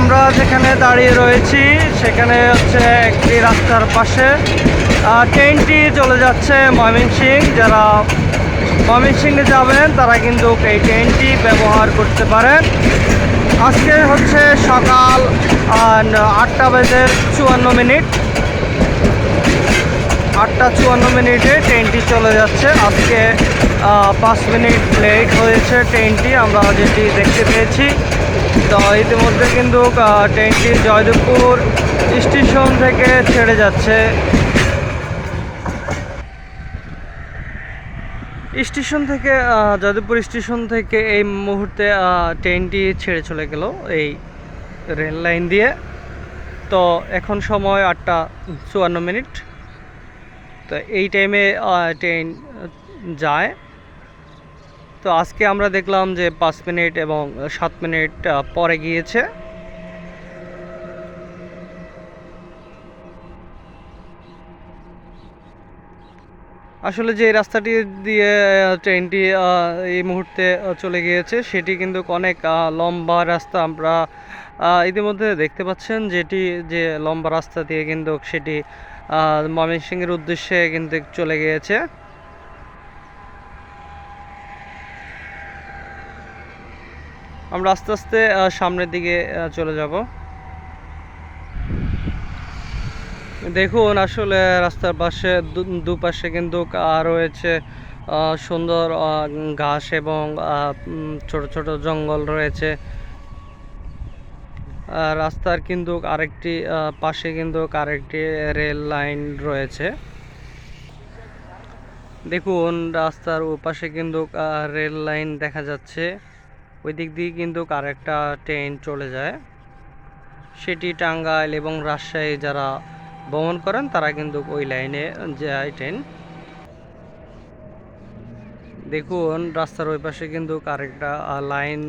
আমরা যেখানে দাঁড়িয়ে রয়েছি, সেখানে হচ্ছে একটি রাস্তার পাশে। ট্রেনটি চলে যাচ্ছে ময়মনসিং। যারা ময়মনসিংহে যাবেন, তারা কিন্তু এই ট্রেনটি ব্যবহার করতে পারেন। আজকে হচ্ছে সকাল আটটা বেজে চুয়ান্ন মিনিট। আটটা চুয়ান্ন মিনিটে ট্রেনটি চলে যাচ্ছে। আজকে পাঁচ মিনিট লেট হয়েছে ট্রেনটি। আমরা যেটি দেখতে পেয়েছি তো ইতিমধ্যে কিন্তু ট্রেনটি জয়দেবপুর স্টেশন থেকে ছেড়ে যাচ্ছে। স্টেশন থেকে আহ, জয়দেবপুর স্টেশন থেকে এই মুহূর্তে ট্রেনটি ছেড়ে চলে গেল এই রেল লাইন দিয়ে। তো এখন সময় আটটা চুয়ান্ন মিনিট। তো এই টাইমে ট্রেন যায়। তো আজকে আমরা দেখলাম যে পাঁচ মিনিট এবং সাত মিনিট পরে গিয়েছে। আসলে যে রাস্তাটি দিয়ে ট্রেনটি এই মুহূর্তে চলে গিয়েছে, সেটি কিন্তু অনেক লম্বা রাস্তা। আমরা ইতিমধ্যে দেখতে পাচ্ছেন যেটি, যে লম্বা রাস্তা দিয়ে কিন্তু সেটি ময়মনসিংহের উদ্দেশ্যে কিন্তু চলে গিয়েছে। আমরা আস্তে আস্তে সামনের দিকে চলে যাব। দেখুন, আসলে রাস্তার পাশে দুপাশে কিন্তু রয়েছে সুন্দর ঘাস এবং ছোট ছোট জঙ্গল রয়েছে। রাস্তার কিন্তু আরেকটি পাশে কিন্তু আরেকটি রেল লাইন রয়েছে। দেখুন, রাস্তার ওপাশে কিন্তু রেল লাইন দেখা যাচ্ছে। ওই দিক দিয়ে কিন্তু আরেকটা ট্রেন চলে যায়। সেটি টাঙ্গাইল এবং রাজশাহী যারা ভ্রমণ করেন, তারা কিন্তু ওই লাইনে যায় ট্রেন। দেখুন, রাস্তার ওই পাশে কিন্তু আরেকটা লাইন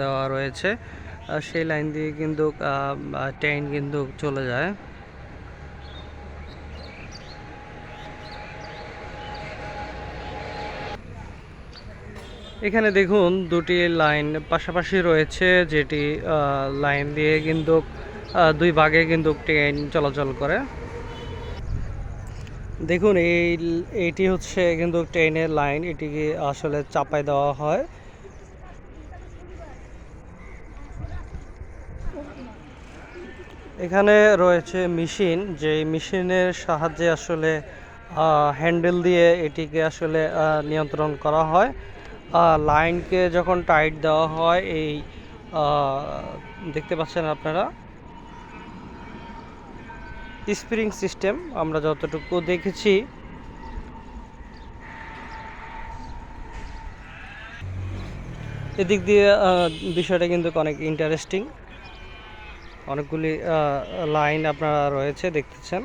দেওয়া রয়েছে। সেই লাইন দিয়ে কিন্তু ট্রেন কিন্তু চলে যায়। এখানে দেখুন দুটি লাইন পাশাপাশি রয়েছে, যেটি লাইন দিয়ে কিন্তু দুই ভাগে কিন্তু ট্রেন চলাচল করে। দেখুন, এই, এটি হচ্ছে কিন্তু ট্রেনের লাইন, এটিকে আসলে চাপায় দেওয়া হয়। এখানে রয়েছে মেশিন যে মেশিনের সাহায্যে আসলে হ্যান্ডেল দিয়ে এটিকে আসলে নিয়ন্ত্রণ করা হয়। লাইনকে যখন টাইট দেওয়া হয়, এই দেখতে পাচ্ছেন আপনারা? স্প্রিং সিস্টেম, আমরা যতটুকু দেখেছি। এদিক দিয়ে বিষয়টা কিন্তু অনেক ইন্টারেস্টিং অনেকগুলি লাইন আপনারা রয়েছে, দেখতেছেন।